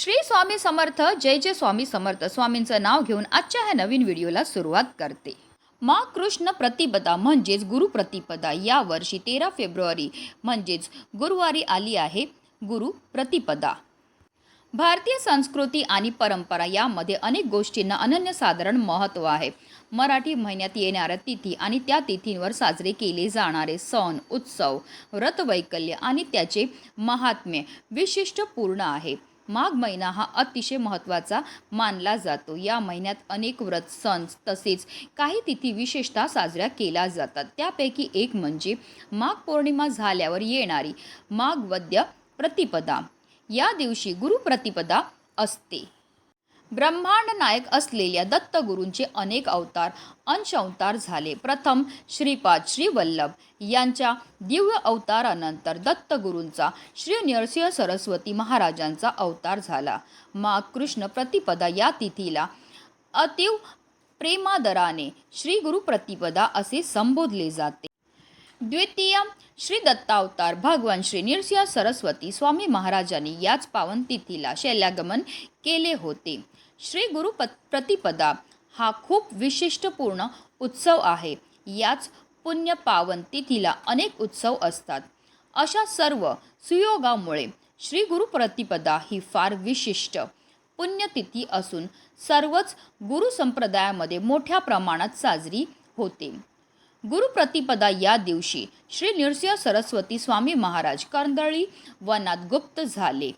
श्री स्वामी समर्थ जय जय स्वामी समर्थ. स्वामींचं नाव घेऊन आजच्या ह्या नवीन व्हिडिओला सुरुवात करते. मा कृष्ण प्रतिपदा म्हणजेच गुरुप्रतिपदा या वर्षी तेरा फेब्रुवारी म्हणजेच गुरुवारी आली आहे गुरु प्रतिपदा. भारतीय संस्कृती आणि परंपरा यामध्ये अनेक गोष्टींना अनन्यसाधारण महत्त्व आहे. मराठी महिन्यात येणाऱ्या तिथी आणि त्या तिथींवर साजरे केले जाणारे सण उत्सव व्रतवैकल्य आणि त्याचे महात्म्य विशिष्टपूर्ण आहे. माघ महिना हा अतिशय महत्त्वाचा मानला जातो. या महिन्यात अनेक व्रत सण तसेच काही तिथी विशेषतः साजऱ्या केल्या जातात. त्यापैकी एक म्हणजे माघ पौर्णिमा झाल्यावर येणारी माघ वद्य प्रतिपदा. या दिवशी गुरुप्रतिपदा असते. ब्रह्मांड नायक असलेल्या दत्तगुरूंचे अनेक अवतार अंश अवतार झाले. प्रथम श्रीपाद श्री वल्लभ यांच्या दिव्य अवतारानंतर दत्तगुरूंचा श्री नरसिंह सरस्वती महाराजांचा अवतार झाला. माघ कृष्ण प्रतिपदा या तिथीला अतीव प्रेमादराने श्री गुरु प्रतिपदा असे संबोधले जाते. द्वितीय श्री दत्तावतार भगवान श्री नरसिंह सरस्वती स्वामी महाराजांनी याच पावन तिथीला शैल्यागमन केले होते. श्री गुरु प- प्रतिपदा हा खूप विशिष्टपूर्ण उत्सव आहे. याच पुण्य पावन तिथीला अनेक उत्सव असतात. अशा सर्व सुयोगामुळे श्री गुरु प्रतिपदा ही फार विशिष्ट पुण्यतिथी असून सर्वच गुरु संप्रदायामध्ये मोठ्या प्रमाणात साजरी होते. गुरुप्रतिपदा या दिवशी श्री नृसिंह सरस्वती स्वामी महाराज कर्दळी वनात गुप्त झाले.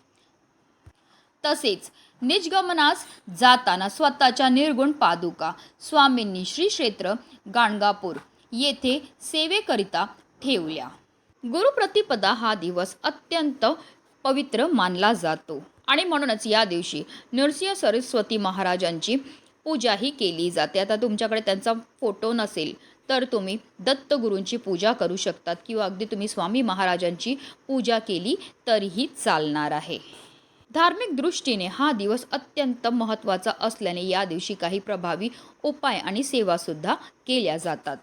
तसेच निजगमनास जाताना स्वतःच्या निर्गुण पादुका. स्वामींनी श्री क्षेत्र गाणगापूर येथे सेवेकरिता ठेवल्या. गुरुप्रतिपदा हा दिवस अत्यंत पवित्र मानला जातो. आणि म्हणूनच या दिवशी नरसिंह सरस्वती महाराजांची पूजाही केली जाते. आता तुमच्याकडे त्यांचा फोटो नसेल तर तुम्ही दत्तगुरूंची पूजा करू शकतात किंवा अगदी तुम्ही स्वामी महाराजांची पूजा केली तरीही चालणार आहे. धार्मिक दृष्टीने हा दिवस अत्यंत महत्त्वाचा असल्याने या दिवशी काही प्रभावी उपाय आणि सेवासुद्धा केल्या जातात.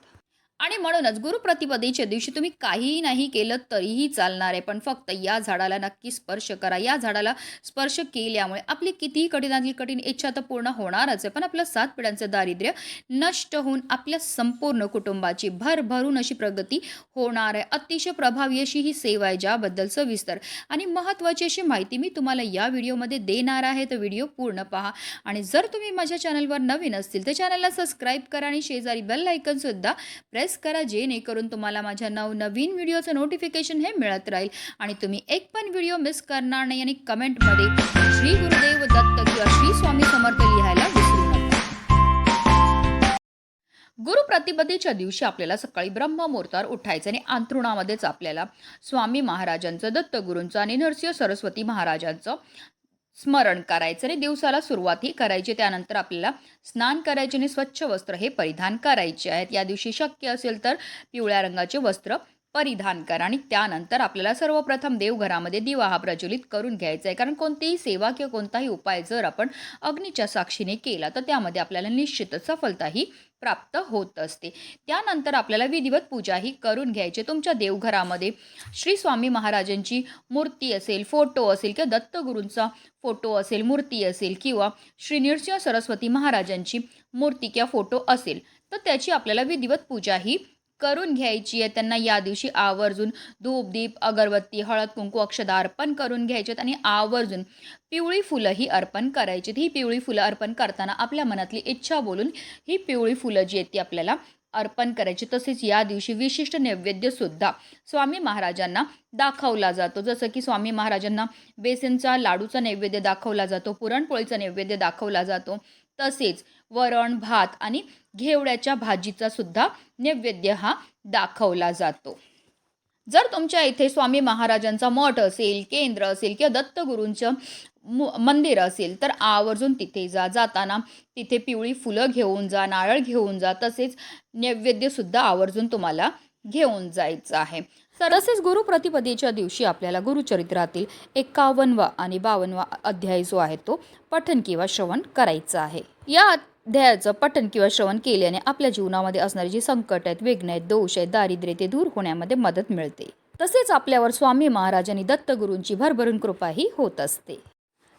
आणि म्हणूनच गुरुप्रतिपदेच्या दिवशी तुम्ही काहीही नाही केलं तरीही चालणार आहे. पण फक्त या झाडाला नक्की स्पर्श करा. या झाडाला स्पर्श केल्यामुळे आपली कितीही कठीणातील कठीण इच्छा तर पूर्ण होणारच आहे. पण आपलं सात पिढ्यांचं दारिद्र्य नष्ट होऊन आपल्या संपूर्ण कुटुंबाची भरभरून अशी प्रगती होणार आहे. अतिशय प्रभावी अशी ही सेवा आहे ज्याबद्दल सविस्तर आणि महत्त्वाची अशी माहिती मी तुम्हाला या व्हिडिओमध्ये देणार आहे. तर व्हिडिओ पूर्ण पहा. आणि जर तुम्ही माझ्या चॅनलवर नवीन असतील तर चॅनलला सबस्क्राईब करा आणि शेजारी बेल आयकनसुद्धा प्रेस करा जेणेकरून तुम्हाला माझ्या नवनवीन व्हिडिओचं नोटिफिकेशन हे मिळत राहील. आणि तुम्ही एक पण व्हिडिओ मिस करणार नाही आणि कमेंटमध्ये श्री गुरुदेव दत्त किंवा श्री स्वामी समर्थ लिहायला विसरू नका. गुरुप्रतिपदेच्या दिवशी आपल्याला सकाळी ब्रह्ममुहूर्तावर उठायचं आणि अंथरुणामध्येच आपल्याला स्वामी महाराजांचं दत्तगुरूंचं आणि नरसिंह सरस्वती महाराजांचं स्मरण करायचं आणि दिवसाला सुरुवातही करायची. त्यानंतर आपल्याला स्नान करायचे आणि स्वच्छ वस्त्र हे परिधान करायचे आहेत. या दिवशी शक्य असेल तर पिवळ्या रंगाचे वस्त्र परिधान करा आणि त्यानंतर आपल्याला सर्वप्रथम देवघरामध्ये दिवा हा प्रज्वलित करून घ्यायचा आहे. कारण कोणतीही सेवा किंवा कोणताही उपाय जर आपण अग्नीच्या साक्षीने केला तर त्यामध्ये आपल्याला निश्चितच सफलताही प्राप्त होत असते. त्यानंतर आपल्याला विधिवत पूजाही करून घ्यायची. तुमच्या देवघरामध्ये श्री स्वामी महाराजांची मूर्ती असेल फोटो असेल किंवा दत्तगुरूंचा फोटो असेल मूर्ती असेल किंवा श्री नृसिंह सरस्वती महाराजांची मूर्ती किंवा फोटो असेल तर त्याची आपल्याला विधिवत पूजाही करून घ्यायची आहे. त्यांना या दिवशी आवर्जून धूप दीप अगरबत्ती हळद कुंकू अक्षदा अर्पण करून घ्यायचे आणि आवर्जून पिवळी फुलं ही अर्पण करायची ही पिवळी फुलं अर्पण करताना आपल्या मनातली इच्छा बोलून ही पिवळी फुलं जी आहेत ती आपल्याला अर्पण करायची तसेच या दिवशी विशिष्ट नैवेद्यसुद्धा स्वामी महाराजांना दाखवला जातो. जसं की स्वामी महाराजांना बेसनचा लाडूचा नैवेद्य दाखवला जातो पुरणपोळीचा नैवेद्य दाखवला जातो. तसेच वरण भात आणि घेवड्याच्या भाजीचा सुद्धा नैवेद्य हा दाखवला जातो. जर तुमच्या इथे स्वामी महाराजांचा मठ असेल केंद्र असेल किंवा दत्तगुरूंचं मु- मंदिर असेल तर आवर्जून तिथे जा. जाताना तिथे पिवळी फुलं घेऊन जा नारळ घेऊन जा. तसेच नैवेद्यसुद्धा आवर्जून तुम्हाला घेऊन जायचं आहे. तर तसेच गुरुप्रतिपदेच्या दिवशी आपल्याला गुरुचरित्रातील एकावन्नवा आणि बावन्नवा अध्याय जो आहे तो पठन किंवा श्रवण करायचा आहे. या ध्येयाचं पठन किंवा श्रवण केल्याने आपल्या जीवनामध्ये असणारे जे संकट आहेत विघ्न आहेत दोष आहेत दारिद्र्य ते दूर होण्यामध्ये मदत मिळते. तसेच आपल्यावर स्वामी महाराजांनी दत्तगुरूंची भरभरून कृपाही होत असते.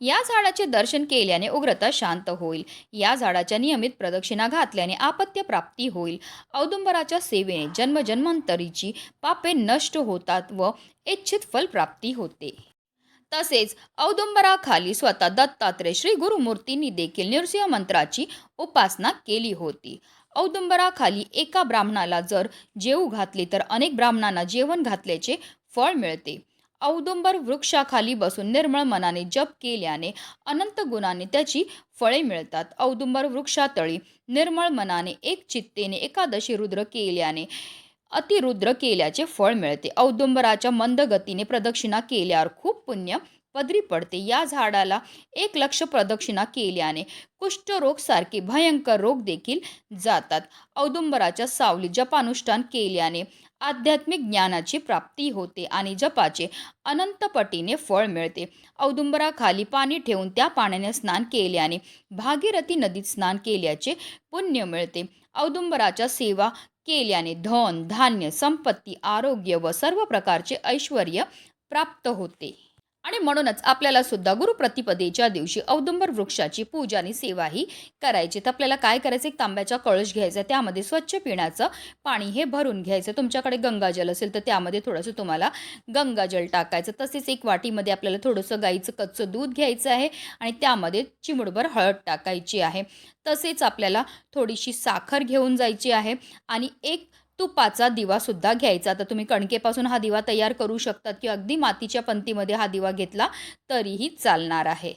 या झाडाचे दर्शन केल्याने उग्रता शांत होईल. या झाडाच्या नियमित प्रदक्षिणा घातल्याने आपत्य प्राप्ती होईल. औदुंबराच्या सेवेने जन्मजन्मांतरीची पापे नष्ट होतात व इच्छित फल प्राप्ती होते. तसेच औदुंबराखाली स्वतः दत्तात्रय श्री गुरुमूर्तींनी देखील नृसिंह मंत्राची उपासना केली होती. औदुंबराखाली एका ब्राह्मणाला जर जेऊ घातली तर अनेक ब्राह्मणांना जेवण घातल्याचे फळ मिळते. औदुंबर वृक्षाखाली बसून निर्मळ मनाने जप केल्याने अनंत गुणाने त्याची फळे मिळतात. औदुंबर वृक्षातळी निर्मळ मनाने एक चित्तेने एकादशी रुद्र केल्याने अतिरुद्र केल्याचे फळ मिळते. औदुंबराच्या मंद गतीने प्रदक्षिणा केल्यावर खूप पुण्य पदरी पडते. या झाडाला एक लक्ष प्रदक्षिणा केल्याने कुष्ठरोग सारखे भयंकर रोग देखील जातात. औदुंबराच्या सावली जपानुष्ठान केल्याने आध्यात्मिक ज्ञानाची प्राप्ती होते आणि जपाचे अनंतपटीने फळ मिळते. औदुंबराखाली पाणी ठेवून त्या पाण्याने स्नान केल्याने भागीरथी नदीत स्नान केल्याचे पुण्य मिळते. औदुंबराच्या सेवा केल्याने धन धान्य संपत्ती आरोग्य व सर्व प्रकारचे ऐश्वर प्राप्त होते. आणि म्हणूनच आपल्याला सुद्धा गुरुप्रतिपदेच्या दिवशी औदुंबर वृक्षाची पूजा आणि सेवाही करायची तर आपल्याला काय करायचं? एक तांब्याचा कळश घ्यायचा त्यामध्ये स्वच्छ पिण्याचं पाणी हे भरून घ्यायचं. तुमच्याकडे गंगाजल असेल तर त्यामध्ये थोडंसं तुम्हाला गंगाजल टाकायचं. तसेच एक वाटीमध्ये आपल्याला थोडंसं गाईचं कच्चं दूध घ्यायचं आहे आणि त्यामध्ये चिमुडभर हळद टाकायची आहे. तसेच आपल्याला थोडीशी साखर घेऊन जायची आहे. आणि एक तुपाचा दिवासुद्धा घ्यायचा. तर तुम्ही कणकेपासून हा दिवा तयार करू शकतात किंवा अगदी मातीच्या पंतीमध्ये हा दिवा घेतला तरीही चालणार आहे.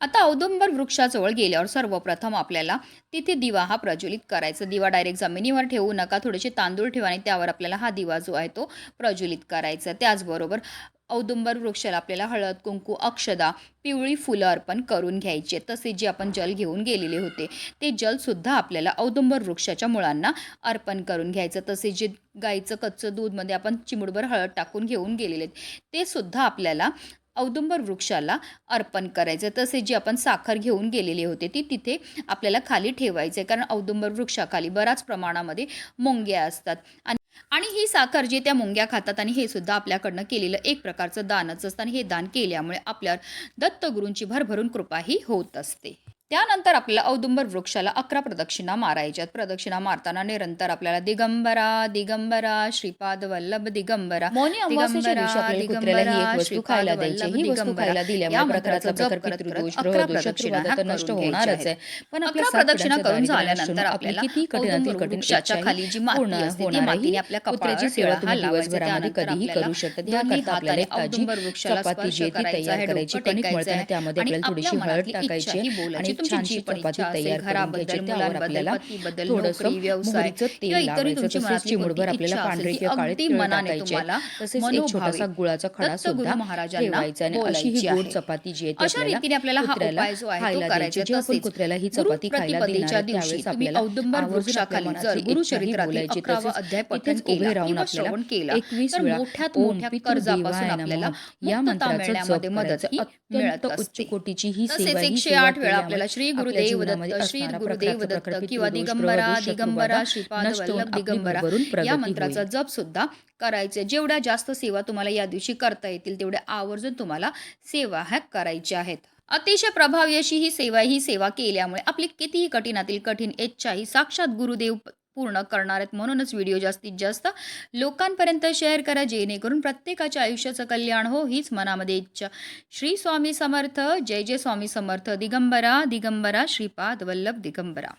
आता औदुंबर वृक्षाजवळ गेल्यावर सर्वप्रथम आपल्याला तिथे दिवा हा प्रज्वलित करायचा. दिवा डायरेक्ट जमिनीवर ठेवू नका थोडेसे तांदूळ ठेवा आणि त्यावर आपल्याला हा दिवा जो आहे तो प्रज्वलित करायचा. त्याचबरोबर औदुंबर वृक्षाला आपल्याला हळद कुंकू अक्षदा पिवळी फुलं अर्पण करून घ्यायचे. तसे जे आपण जल घेऊन गेलेले होते ते जलसुद्धा आपल्याला औदुंबर वृक्षाच्या मुळांना अर्पण करून घ्यायचं. तसे जे गाईचं कच्चं दूधमध्ये आपण चिमुडभर हळद टाकून घेऊन गेलेले ते सुद्धा आपल्याला औदुंबर वृक्षाला अर्पण करायचं. तसे जी आपण साखर घेऊन गेलेले होते ती तिथे आपल्याला खाली ठेवायचे. कारण औदुंबर वृक्षाखाली बऱ्याच प्रमाणामध्ये मुंग्या असतात. आणि आणि ही साखर जे त्या मुंग्या खातात आणि हे सुद्धा आपल्याकडनं केलेलं एक प्रकारचं दानच असतं. आणि हे दान केल्यामुळे आपल्यावर दत्तगुरूंची भरभरून कृपाही होत असते. त्यानंतर आपल्याला औदुंबर वृक्षाला अकरा प्रदक्षिणा मारायच्यात प्रदक्षिणा मारताना निरंतर आपल्याला दिगंबरा दिगंबरा श्रीपाद वल्लभ दिगंबरा ही ही पण अकरा प्रदक्षिणा करून झाल्यानंतर आपल्याला आपली किती कठीणातील कठीण इच्छाही खाली जी माती पूर्ण असते ती होणार आहे. मातीने आपल्या कपाळावर सेवा तुम्ही. दिवसभरामध्ये कधीही करू शकता त्याकरता आपल्याला एक ताजी चपाती जी ती तयार करायची कणिक मळताना. त्यामध्ये आपल्याला थोडीशी हळद टाकायची ही. आणि तुमची जी पण इच्छा असेल, घराबद्दल, मुलांबद्दल, पतीबद्दल, नोकरी, व्यवसाय किंवा इतरही मनातली चिमुडभर आपल्याला पांढरे किंवा काळे मनाने तुम्हाला तसेच छोटासा गुळाचा खडा सुद्धा गुरु महाराजांना आणि अशी ही गोड. चपाती जी आहे ती अशा रीतीने आपल्याला हा कुत्र्याला उपाय जो आहे तो खायला करायचा द्यायची. जे आपण तसेच कुत्र्याला ही गुरु चपाती खायला प्रतिपदेच्या देणार दिवशी त्यावेळेस तुम्ही आपल्याला औदुंबर वृक्षाखाली जर इच्छाही बोलायची. अकरावा अध्याय पठण केला राहून किंवा आपल्याला श्रवण केला तर मोठ्यात मोठ्या कर्जापासून आपल्याला या मंत्राचं मदत. ही अत्यंत उच्च कोटीची ही सेवा ही एकशे आठ वेळा आपल्याला श्री गुरुदेव दत्त श्री गुरुदेव दत्त किंवा दिगंबरा दिगंबरा श्रीपाद वल्लभ दिगंबरा या मंत्राचा. जप सुद्धा करायचे जेवढ्या जास्त सेवा तुम्हाला या दिवशी करता येतील तेवढ्या आवर्जून तुम्हाला सेवा ह्या करायच्या आहेत अतिशय प्रभावी अशी ही सेवा ही सेवा केल्यामुळे आपली कितीही कठीणातील कठीण इच्छा ही साक्षात गुरुदेव पूर्ण करणार आहेत. म्हणूनच व्हिडिओ जास्तीत जास्त लोकांपर्यंत शेअर करा जेणेकरून प्रत्येकाच्या आयुष्याचं कल्याण हो हीच मनामध्ये इच्छा. श्री स्वामी समर्थ जय जय स्वामी समर्थ दिगंबरा दिगंबरा श्रीपाद वल्लभ दिगंबरा.